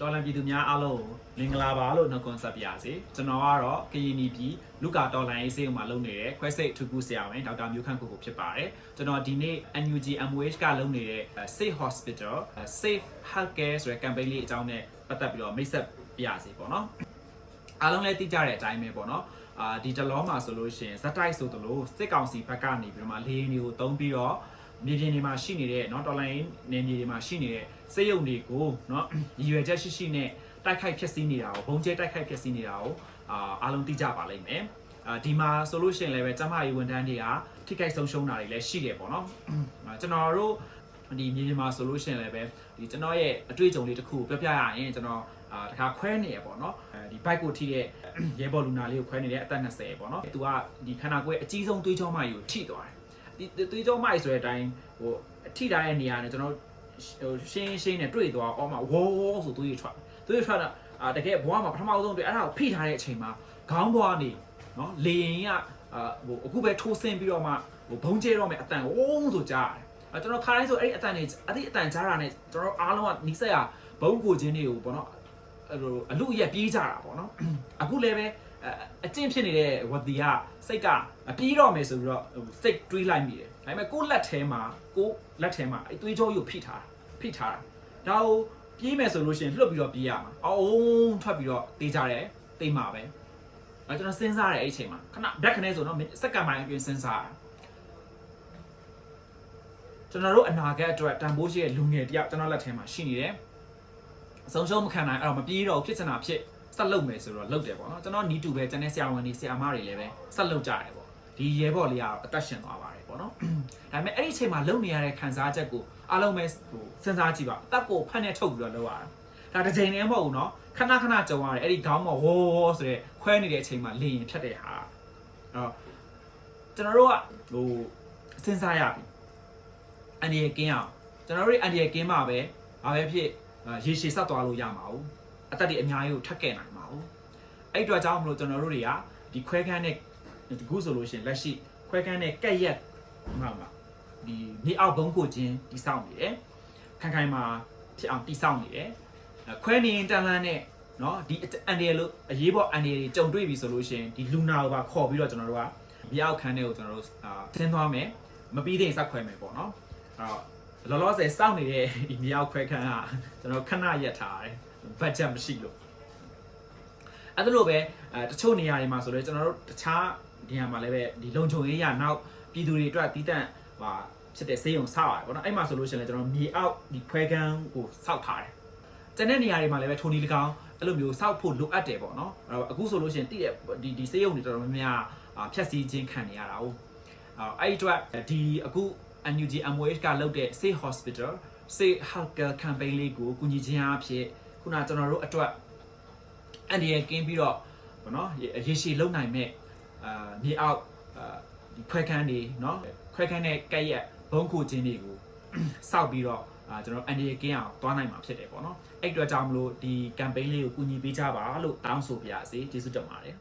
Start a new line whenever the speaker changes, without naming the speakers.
တော်လန်ပြည်သူများအားလုံးကိုမင်္ဂလာပါလို့နှုတ်ခွန်းဆက်ပါရစေကျွန်တော်ကတော့ကရင်ပြည်လူကာတော်လန်ရေးစေးမှာလုပ်နေတဲ့ခွဲစိတ်ထူကူဆရာဝန်ဒေါက်တာမျိုးခန့်ကိုကိုဖြစ်ပါတယ်ကျွန်တော်ဒီနေ့ NUG MOH ကလုပ်နေတဲ့ Safe Hospital Safe Healthcare ဆိုတဲ့ campaign လေးအကြောင်းနဲ့ပတ်သက်ပြီးတော့မိတ်ဆက်ပြရစေပေါ့နော်အားလုံးလည်းသိကြတဲ့အတိုင်းပဲပေါ့နော်အာဒီတလောမှာဆိုလို့ရှိရင်ဇက်တိုက်ဆိုသလိုစစ်ကောင်စီဘက်ကနေပြီးတော့မှလေရင်တွေကိုတုံးပြီးတော့ မြေပြင်တွေမှာရှိနေတဲ့เนาะတော်လိုင်းနေမြေတွေမှာရှိနေတဲ့စေယုံတွေကိုเนาะရည်ရွယ်ချက်ရှိရှိနဲ့တိုက်ခိုက်ဖျက်ဆီးနေတာကိုဘုံကျဲတိုက်ခိုက်ဖျက်ဆီးနေတာကိုအာအားလုံးသိကြပါလိမ့်မယ်အာဒီမှာဆိုလို့ရှိရင်လည်းပဲကျမကြီးဝန်ထမ်းတွေကထိခိုက်ဆုံးရှုံးတာတွေလည်းရှိတယ်ပေါ့နော်အာကျွန်တော်တို့ဒီမြေပြင်မှာဆိုလို့ရှိရင်လည်းပဲဒီကျွန်တော်ရဲ့အတွေ့အကြုံလေးတစ်ခုကိုပြောပြရရင်ကျွန်တော်အာတခါခွဲနေရပေါ့နော်အဲဒီ bike ကိုထိတဲ့ရဲဘော်လူနာလေးကိုခွဲနေတဲ့အသက်20ပေါ့နော်သူကဒီခန္ဓာကိုယ်ရဲ့အကြီးဆုံးသွေးကြောမကြီးကိုထိသွားတယ် ဒီသွေးကြောမကြီးဆိုတဲ့အတိုင်းဟိုထိထားတဲ့နေရာနဲ့ကျွန်တော်ဟိုရှင်းရှင်းနဲ့တွေ့သွားအော်မှာဝေါ်ဆိုသွေးထွက်သွေးထွက်တာအာတကယ်ဘဝမှာပထမဆုံးတွေ့အဲ့ဒါကိုဖိထားတဲ့အချိန်မှာခေါင်းပေါ်ကနေနော်လေရင်ကအာဟိုအခုပဲထိုးဆင်းပြီးတော့မှဟိုဘုံကျဲတော့မယ်အတန်ဝုန်းဆိုကြားတယ်အဲကျွန်တော်ခါတိုင်းဆိုအဲ့ဒီအတန်တွေအဲ့ဒီအတန်ကြားတာနဲ့ကျွန်တော်အားလုံးကနီးစက်ရဘုံကိုချင်းတွေကိုပေါ့နော်အဲ့လိုအလူအရက်ပြေးကြတာပေါ့နော်အခုလည်းပဲ အကျင့်ဖြစ်နေတဲ့ဝတီကစိတ်ကပြေးတော့မယ်ဆိုပြီးတော့စိတ်တွေးလိုက်မိတယ်ဒါပေမဲ့ကိုယ့်လက်ထဲမှာကိုယ့်လက်ထဲမှာအဲ့သွေးကြောကိုဖိထားတာဖိထားတာဒါကိုပြေးမယ်ဆိုလို့ရှိရင်လွတ်ပြီးတော့ပြေးရမှာအောင်ထွက်ပြီးတော့တေးကြတယ်တိတ်မှာပဲအဲကျွန်တော်စဉ်းစားတယ်အဲ့ဒီအချိန်မှာခဏဘက်ခနဲ့ဆိုတော့စက္ကန့်ပိုင်းအတွင်းစဉ်းစားတာကျွန်တော်တို့အနာဂတ်အတွက်တန်ဖိုးရှိတဲ့လူငယ်တယောက်ကျွန်တော်လက်ထဲမှာရှိနေတယ်အဆုံးရှုံးမခံနိုင်အဲ့တော့မပြေးတော့ဖြစ်ချင်တာဖြစ် ဆက်လုပ်မယ်ဆိုတော့လုပ်တယ်ပေါ့နော်ကျွန်တော်နီးတူပဲကျန်တဲ့ဆရာဝန်တွေဆရာမတွေလည်းပဲဆက်လုပ်ကြတယ်ပေါ့ဒီရဲဘော်လေးကတော့အသက်ရှင်သွားပါတယ်ပေါ့နော်ဒါပေမဲ့အဲ့ဒီအချိန်မှာလုပ်နေရတဲ့ခံစားချက်ကိုအားလုံးပဲဟိုစဉ်းစားကြည့်ပါအသက်ကိုဖက်နဲ့ထုတ်ပြီးတော့လုပ်ရတာဒါတစ်ချိန်တည်းမဟုတ်ဘူးနော်ခဏခဏကြုံရတယ်အဲ့ဒီခေါင်းမှာဝေါ်ဆိုတဲ့ခွဲနေတဲ့အချိန်မှာလေရင်ဖြတ်တဲ့ဟာအဲ့တော့ကျွန်တော်တို့ကဟိုစဉ်းစားရပြီအန်ဒီရဲ့ကင်းအောင်ကျွန်တော်တို့အန်ဒီရဲ့ကင်းမှာပဲဘာပဲဖြစ်ရေရှည်ဆက်သွားလို့ရမှာ ਉ အသက်တွေအများကြီးကိုထပ်ကဲနိုင်မှာ ਉ အဲ့အတွက်ကြောင့်မလို့ကျွန်တော်တို့တွေကဒီခွဲခန်းနဲ့ဒီခုဆိုလို့ရှိရင်လက်ရှိခွဲခန်းနဲ့ကက်ရက်မှောက်မှာဒီမြေအောက်ဘုံကိုချင်းတိဆောက်နေတယ်ခိုင်ခိုင်မှာဖြစ်အောင်တိဆောက်နေတယ်ခွဲနေရင်တန်လန်းနဲ့เนาะဒီအန်ဒီလို့အရေးပေါ်အန်ဒီတွေကြုံတွေ့ပြီဆိုလို့ရှိရင်ဒီလူနာကိုပါခေါ်ပြီးတော့ကျွန်တော်တို့ကမြေအောက်ခန်းထဲကိုကျွန်တော်တို့အာဆင်းသွားမယ်မပြီးတဲ့စက်ခွဲမယ်ပေါ့နော်အဲ့တော့လောလောဆယ်စောင့်နေတဲ့ဒီမြေအောက်ခွဲခန်းကကျွန်တော်ခဏရက်ထားတယ် ဘတ်ဂျက်မရှိလို့အဲ့ဒါလိုပဲအဲတချို့နေရာတွေမှာဆိုတော့ကျွန်တော်တို့တခြားနေရာမှာလည်းပဲဒီလုံခြုံရေးရနောက်ပြည်သူတွေအတွက်တီးတန့်ဟာဖြစ်တဲ့ဆေးရုံဆောက်ရတယ်ပေါ့နော်အဲ့မှာဆိုလို့ရှိရင်လည်းကျွန်တော်မြေအောက်ဒီခွဲခန်းကိုဆောက်ထားတယ်ကျန်တဲ့နေရာတွေမှာလည်းပဲထိုးနီ၎င်းအဲ့လိုမျိုးစောက်ဖို့လိုအပ်တယ်ပေါ့နော်အဲ့တော့အခုဆိုလို့ရှိရင်တည့်တဲ့ဒီဒီဆေးရုံတွေတော်တော်များများဖြတ်စည်းခြင်းခံနေရတာ哦အဲ့ဒီအတွက်ဒီအခု NUG MOH ကလုပ်တဲ့ Safe Hospital Safe Healthcare Campaign လေးကိုကူညီခြင်းအဖြစ် ခုနကျွန်တော်တို့အတွက်အန်ဒီရကင်းပြီးတော့ဘောနော်ရေရှည်လုံနိုင်မဲ့အာမြေအောက်အာဒီခွဲခန်းတွေနော်ခွဲခန်းနဲ့ကက်ရက်ဘုံကိုချင်းတွေကိုစောက်ပြီးတော့အာကျွန်တော်အန်ဒီရကင်းအောင်သွားနိုင်မှာဖြစ်တယ်ပေါ့နော်အဲ့အတွက်ကြောင့်မလို့ဒီ campaign လေးကိုကူညီပေးကြပါလို့တောင်းဆိုပါရစေကျေးဇူးတင်ပါတယ်